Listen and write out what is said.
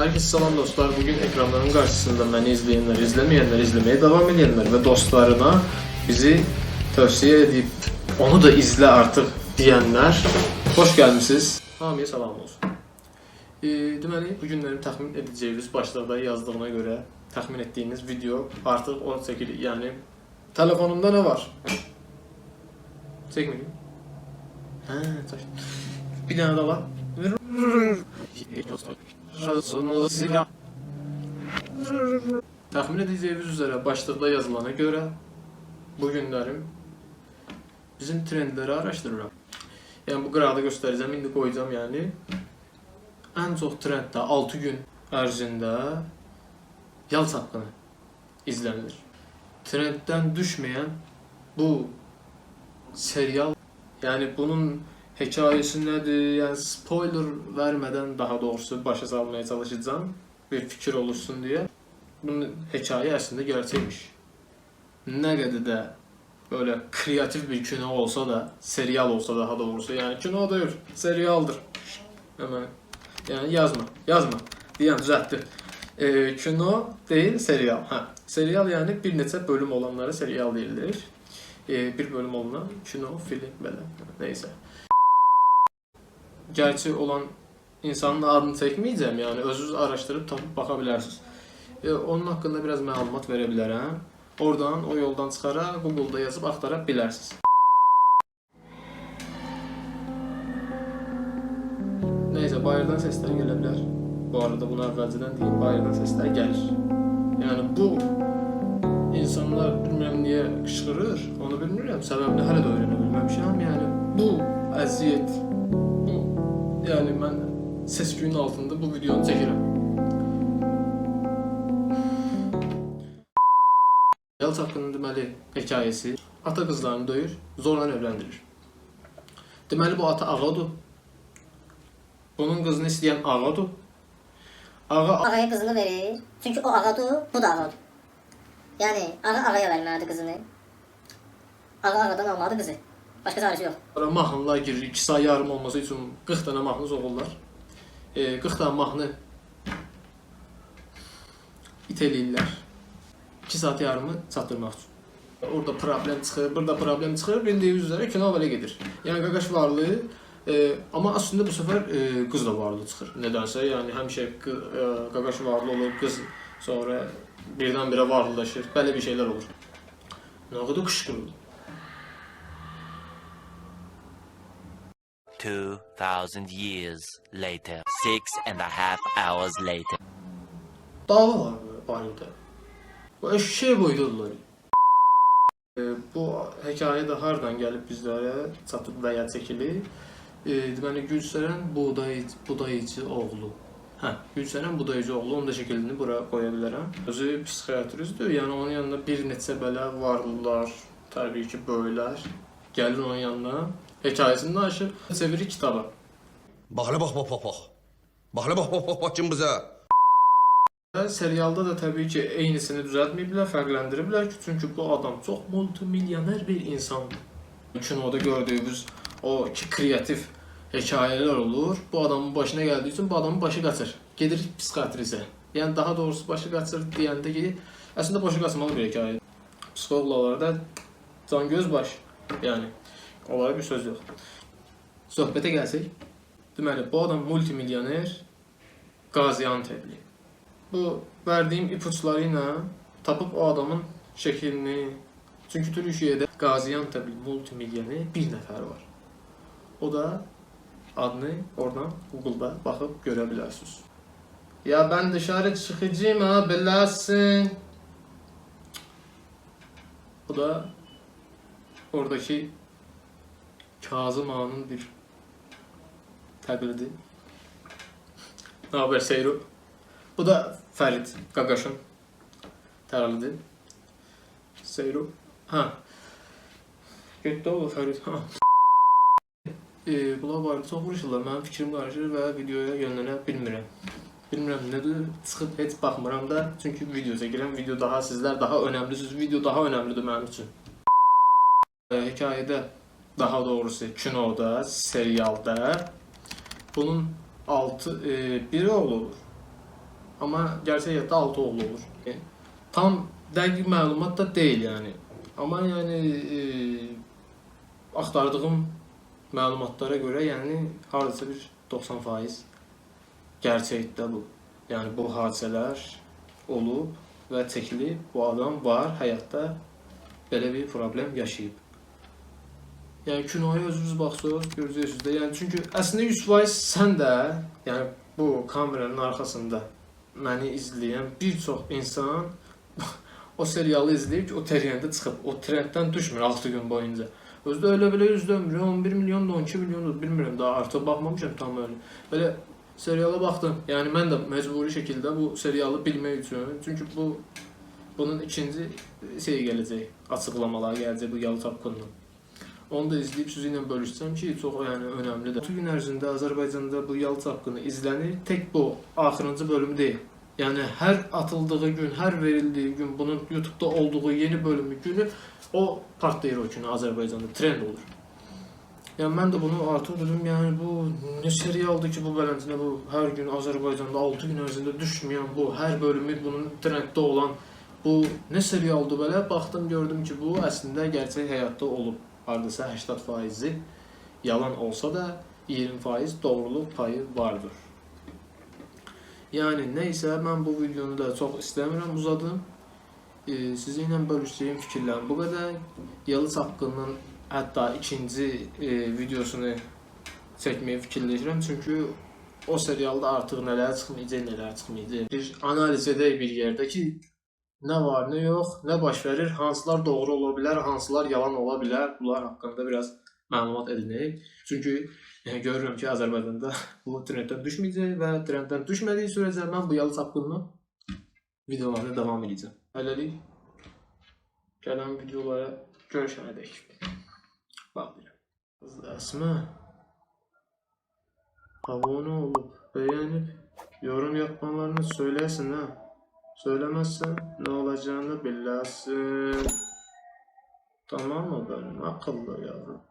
Herkese selam dostlar. Bugün ekranların karşısında beni izleyenler, izlemeyenler, izlemeye devam edenler ve dostlarına bizi tavsiye edip onu da izle artık diyenler hoş gelmişsiniz. Hamıya salam olsun. Ee, deməli, bu günləri təxmin edəcəyiniz başlarda yazdığına görə təxmin etdiyiniz video artıq o çəkilir. Yəni telefonumda nə var? Çəkməyim. Hə, taş. Bir dənə də var. Təxmin edəcəyiniz üzrə başlıqda yazılana görə bu günlərim bizim trendləri araşdırıram. Yəni bu qıraqda göstərəcəm, indi qoyacağam yəni. Ən çox trenddə 6 gün ərzində yal çapqını izlənilir. Trenddən düşməyən bu serial, yəni bunun hekayəsi nədir? Yəni spoiler vermədən daha doğrusu başa salmaya çalışacağam bir fikir oluşsun deyə. Bunun hekayə əslində gerçəkmiş. Nə qədər də böyle kreatif bir kino olsa da, serial olsa daha doğrusu yani kino değil, serialdır. Hemen yani yazma, yazma diyen düzeltti. Ee, kino değil, serial. Ha, serial yani bir neçə bölüm olanlara serial deyilir. Ee, bir bölüm olunan kino, film belə. Neyse. Gerçi olan insanın adını çəkməyəcəm, yəni özünüz araşdırıb tapıb baxa bilərsiniz. Ee, onun haqqında biraz məlumat verə bilərəm. Oradan o yoldan çıxaraq Google-da yazıb axtara bilərsiniz. Bayırdan seslər gələ bilər. Bu arada bunu əvvəlcədən deyim, bayırdan seslər gəlir. Yəni bu insanlar bilmirəm niyə qışqırır, onu bilmirəm. Səbəbini hələ də öyrənə bilməmişəm. Yəni bu əziyyət, yəni mən ses günün altında bu videonu çəkirəm. Yal haqqının deməli hekayəsi ata qızlarını döyür, zorla evləndirir. Deməli bu ata ağadır. Bunun qızını istəyən ağadır. Ağa Ağaya kızını verir. Çünkü o ağadır, bu da ağadır. Yani ağa ağaya verməlidir kızını. Ağa ağadan almalıdır kızı. Başka çaresi yok. Sonra mahnılar girir. 2 saat yarım olması üçün 40 dənə mahnı soğurlar. E, 40 dənə mahnı iteləyirlər. 2 saat yarımı çatdırmaq üçün. Orada problem çıxır, burada problem çıxır, bildiğiniz üzere kino belə gedir. Yəni Qaqaş varlığı e, amma aslında bu sefer e, qız da varlı çıxır. Nədənsə, yəni həmişə e, Qaqaş varlı olur, qız sonra birdən-birə varlılaşır. Belə bir şeylər olur. Nə qədər qışqırır. 2,000 years later. Six and a half hours later. Dava var barədə. Bu eşeğe boydular. E, bu hekayə də hardan gəlib bizlərə çatıb və ya çəkilir? E, deməli Gülsərən Budayıcı, Budayıcı oğlu. Hə, Gülsərən Budayıcı oğlu, onun da şəklini bura qoya bilərəm. Özü psixiatristdir, yəni onun yanında bir neçə belə varlılar, təbii ki, böyüklər gəlir onun yanına. Hekayəsini danışır, çevirir kitaba. Bak hele bak bak bak bak. Bak hele bak bak bak bak cımbıza. Serialda da təbii ki, eynisini düzəltməyiblər, fərqləndiriblər ki, çünki bu adam çox multimilyoner bir insandır. Kinoda gördüyümüz o ki, kreativ hekayələr olur. Bu adamın başına gəldiyi üçün bu adamın başı qaçır. Gedir psixiatrizə. Yəni daha doğrusu başı qaçır deyəndə ki, əslində başı qaçmalı bir hekayə. Psixoloqlarda can göz baş. Yəni onlara bir söz yox. Söhbətə gəlsək, deməli bu adam multimilyoner Qaziantepli. Bu verdiğim ipuçlarıyla tapıp o adamın şeklini çünkü Türkiye'de Gaziantep'li multimilyoner bir nefer var. O da adını oradan Google'da bakıp görebilirsiniz. Ya ben dışarı çıkacağım ha bilersin. O da oradaki Kazım Ağa'nın bir təqlidi. Ne haber Seyru? Bu da Ferit Gagaş'ın təqlidi. Seyru. Ha. Getdi o Ferit. Ha. E, bunlar barədə çox vuruşurlar. Mənim fikrim qarışır və videoya yönlənə bilmirəm. Bilmirəm nədir, çıxıb heç baxmıram da. Çünki video çəkirəm. Video daha sizlər daha önəmlisiniz. Video daha önəmlidir mənim üçün. E, hekayədə daha doğrusu kinoda, serialda bunun altı e, biri olur. Amma gerçək həyatda 6 oğlu olur. Yəni, tam dəqiq məlumat da deyil yəni. Amma yəni e, axtardığım məlumatlara görə yəni hardasa bir 90% gerçəkdə bu. Yəni bu hadisələr olub və çəkilib. Bu adam var həyatda belə bir problem yaşayıb. Yəni kinoya özünüz baxsınız, görəcəksiniz də. Yəni çünki əslində 100% sən də, yəni bu kameranın arxasında məni izləyən bir çox insan o serialı izləyib o trenddə çıxıb, o trenddən düşmür 6 gün boyunca. Özdə elə belə yüzləmir, 11 milyon da 12 milyon da bilmirəm daha artıq baxmamışam tam öyle. Belə seriala baxdım. Yəni mən də məcburi şəkildə bu serialı bilmək üçün, çünki bu bunun ikinci şey gələcək, açıqlamalar gələcək bu Yalı Tapqınının. Onu da izləyib sizi ilə bölüşsəm ki, çox yəni önəmlidir. Bu gün ərzində Azərbaycanda bu Yalı Tapqını izlənir. Tək bu axırıncı bölümü deyil. Yəni hər atıldığı gün, hər verildiyi gün, bunun YouTube-da olduğu yeni bölümü günü o partlayır o günü Azərbaycanda trend olur. Yəni mən də bunu artıq dedim, yəni bu nə serialdır ki, bu beləncə bu hər gün Azərbaycanda 6 gün ərzində düşməyən bu hər bölümü bunun trenddə olan bu nə serialdır belə baxdım gördüm ki, bu əslində gerçək həyatda olub. Hardasa 80%-i yalan olsa da 20% doğruluq payı vardır. Yəni nəysə mən bu videonu da çox istəmirəm uzadım. E, sizinlə bölüşdüyüm fikirlərim bu qədər. Yalı Çapqının hətta ikinci e, videosunu çəkməyi fikirləşirəm çünki o serialda artıq nələr çıxmayacaq, nələr çıxmayacaq. Bir analiz edək bir yerdə ki, nə var, nə yox, nə baş verir, hansılar doğru ola bilər, hansılar yalan ola bilər. Bunlar haqqında biraz məlumat edinək. Çünki e, görürəm ki, Azərbaycanda bu trenddən düşməyəcək və trenddən düşmədiyi sürəcə mən bu yalı çapqınını videolarına davam edəcəm. Hələlik gələn videolara görüşənədək. Bax bir. Əsmə abone olup beğenip yorum yapmalarını söylesin ha. Söylemezsen ne olacağını bilirsin. Tamam mı benim akıllı yavrum?